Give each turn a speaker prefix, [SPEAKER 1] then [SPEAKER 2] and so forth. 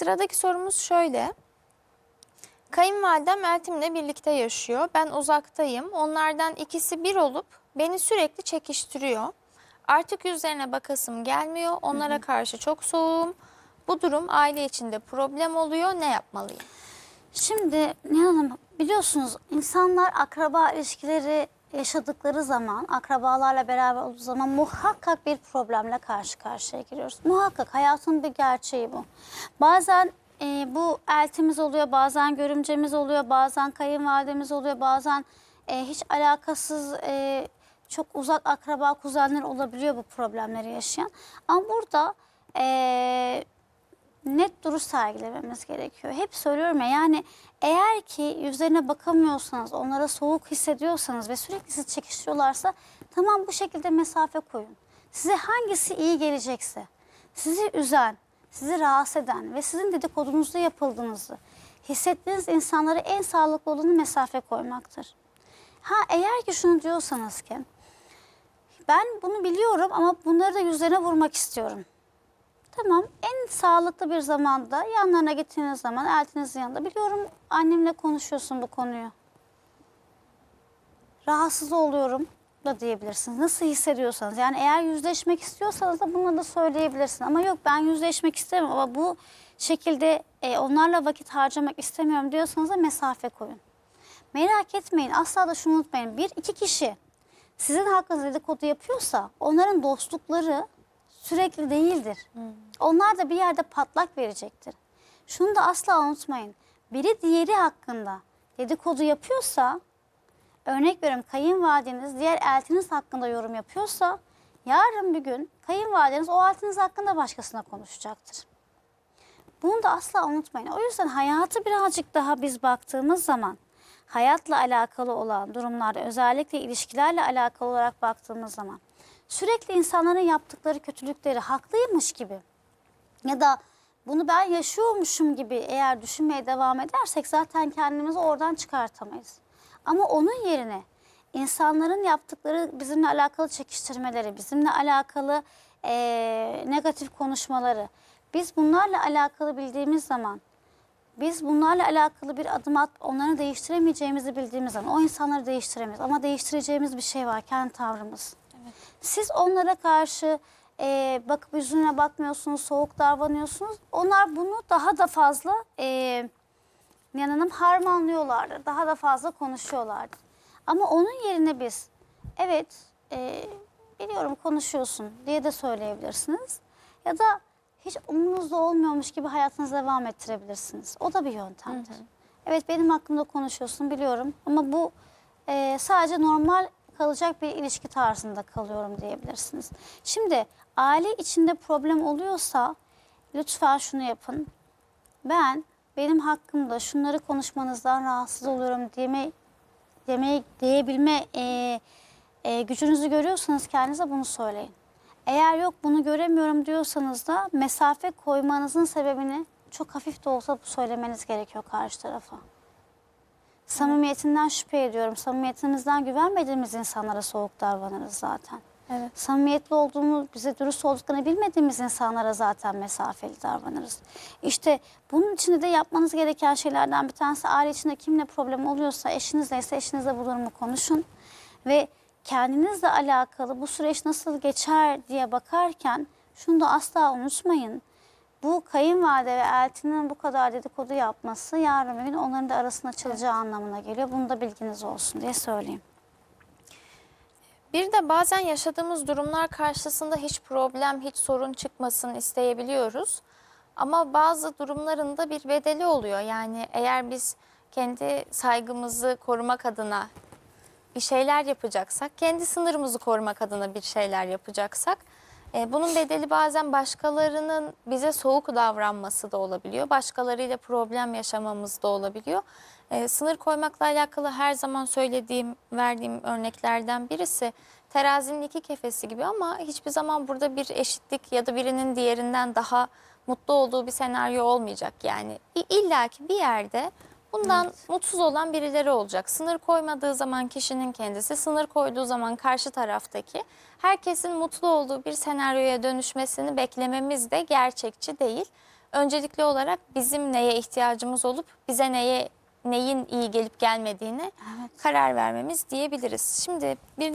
[SPEAKER 1] Sıradaki sorumuz şöyle. Kayınvalidem Eltim'le birlikte yaşıyor. Ben uzaktayım. Onlardan ikisi bir olup beni sürekli çekiştiriyor. Artık yüzlerine bakasım gelmiyor. Onlara karşı çok soğuğum. Bu durum aile içinde problem oluyor. Ne yapmalıyım?
[SPEAKER 2] Şimdi Nihan Hanım biliyorsunuz insanlar akraba ilişkileri yaşadıkları zaman, akrabalarla beraber olduğu zaman muhakkak bir problemle karşı karşıya giriyoruz. Muhakkak hayatın bir gerçeği bu. Bazen e, bu eltimiz oluyor, bazen görümcemiz oluyor, bazen kayınvalidemiz oluyor, bazen e, hiç alakasız e, çok uzak akraba kuzenler olabiliyor bu problemleri yaşayan. Ama burada e, net duruş sergilememiz gerekiyor. Hep söylüyorum ya yani eğer ki yüzlerine bakamıyorsanız, onlara soğuk hissediyorsanız ve sürekli sizi çekiştiriyorlarsa tamam bu şekilde mesafe koyun. Size hangisi iyi gelecekse, sizi üzen, sizi rahatsız eden ve sizin dedikodunuzda yapıldığınızı hissettiğiniz insanlara en sağlıklı olanı mesafe koymaktır. Ha eğer ki şunu diyorsanız ki ben bunu biliyorum ama bunları da yüzlerine vurmak istiyorum. Tamam en sağlıklı bir zamanda yanlarına gittiğiniz zaman eltinizin yanında biliyorum annemle konuşuyorsun bu konuyu. Rahatsız oluyorum da diyebilirsiniz. Nasıl hissediyorsanız yani eğer yüzleşmek istiyorsanız da bunu da söyleyebilirsiniz. Ama yok ben yüzleşmek istemiyorum ama bu şekilde e, onlarla vakit harcamak istemiyorum diyorsanız da mesafe koyun. Merak etmeyin asla da şunu unutmayın. Bir iki kişi sizin hakkınızda dedikodu yapıyorsa onların dostlukları sürekli değildir. Onlar da bir yerde patlak verecektir. Şunu da asla unutmayın. Biri diğeri hakkında dedikodu yapıyorsa, örnek veriyorum kayınvalideniz diğer eltiniz hakkında yorum yapıyorsa, yarın bir gün kayınvalideniz o eltiniz hakkında başkasına konuşacaktır. Bunu da asla unutmayın. O yüzden hayatı birazcık daha biz baktığımız zaman hayatla alakalı olan durumlarda özellikle ilişkilerle alakalı olarak baktığımız zaman sürekli insanların yaptıkları kötülükleri haklıymış gibi ya da bunu ben yaşıyormuşum gibi eğer düşünmeye devam edersek zaten kendimizi oradan çıkartamayız. Ama onun yerine insanların yaptıkları bizimle alakalı çekiştirmeleri, bizimle alakalı eee, negatif konuşmaları, biz bunlarla alakalı bildiğimiz zaman, biz bunlarla alakalı bir adım at, onları değiştiremeyeceğimizi bildiğimiz zaman o insanları değiştiremeyiz. Ama değiştireceğimiz bir şey var, kendi tavrımız. Siz onlara karşı e, bakıp yüzüne bakmıyorsunuz, soğuk davranıyorsunuz. Onlar bunu daha da fazla e, yanınım harmanlıyorlardır. Daha da fazla konuşuyorlardır. Ama onun yerine biz evet e, biliyorum konuşuyorsun diye de söyleyebilirsiniz. Ya da hiç umurunuzda olmuyormuş gibi hayatınızı devam ettirebilirsiniz. O da bir yöntemdir. Evet benim hakkımda konuşuyorsun biliyorum ama bu e, sadece normal kalacak bir ilişki tarzında kalıyorum diyebilirsiniz. Şimdi aile içinde problem oluyorsa lütfen şunu yapın. Ben benim hakkımda şunları konuşmanızdan rahatsız oluyorum diyeme, deme, diyebilme e, e, gücünüzü görüyorsanız kendinize bunu söyleyin. Eğer yok bunu göremiyorum diyorsanız da mesafe koymanızın sebebini çok hafif de olsa bu söylemeniz gerekiyor karşı tarafa. Samimiyetinden şüphe ediyorum. Samimiyetimizden güvenmediğimiz insanlara soğuk davranırız zaten.
[SPEAKER 1] Evet.
[SPEAKER 2] Samimiyetli olduğumuz, bize dürüst olduklarını bilmediğimiz insanlara zaten mesafeli davranırız. İşte bunun içinde de yapmanız gereken şeylerden bir tanesi aile içinde kimle problem oluyorsa eşinizle ise eşinizle bu durumu konuşun. Ve kendinizle alakalı bu süreç nasıl geçer diye bakarken şunu da asla unutmayın. Bu kayınvalide ve eltinin bu kadar dedikodu yapması yarın bir gün onların da arasının açılacağı anlamına geliyor. Bunu da bilginiz olsun diye söyleyeyim.
[SPEAKER 1] Bir de bazen yaşadığımız durumlar karşısında hiç problem, hiç sorun çıkmasın isteyebiliyoruz. Ama bazı durumların da bir bedeli oluyor. Yani eğer biz kendi saygımızı korumak adına bir şeyler yapacaksak, kendi sınırımızı korumak adına bir şeyler yapacaksak, e, bunun bedeli bazen başkalarının bize soğuk davranması da olabiliyor. Başkalarıyla problem yaşamamız da olabiliyor. E, sınır koymakla alakalı her zaman söylediğim, verdiğim örneklerden birisi terazinin iki kefesi gibi ama hiçbir zaman burada bir eşitlik ya da birinin diğerinden daha mutlu olduğu bir senaryo olmayacak. Yani illaki bir yerde bundan mutsuz olan birileri olacak. Sınır koymadığı zaman kişinin kendisi, sınır koyduğu zaman karşı taraftaki herkesin mutlu olduğu bir senaryoya dönüşmesini beklememiz de gerçekçi değil. öncelikli olarak bizim neye ihtiyacımız olup bize neye neyin iyi gelip gelmediğine karar vermemiz diyebiliriz. Şimdi bir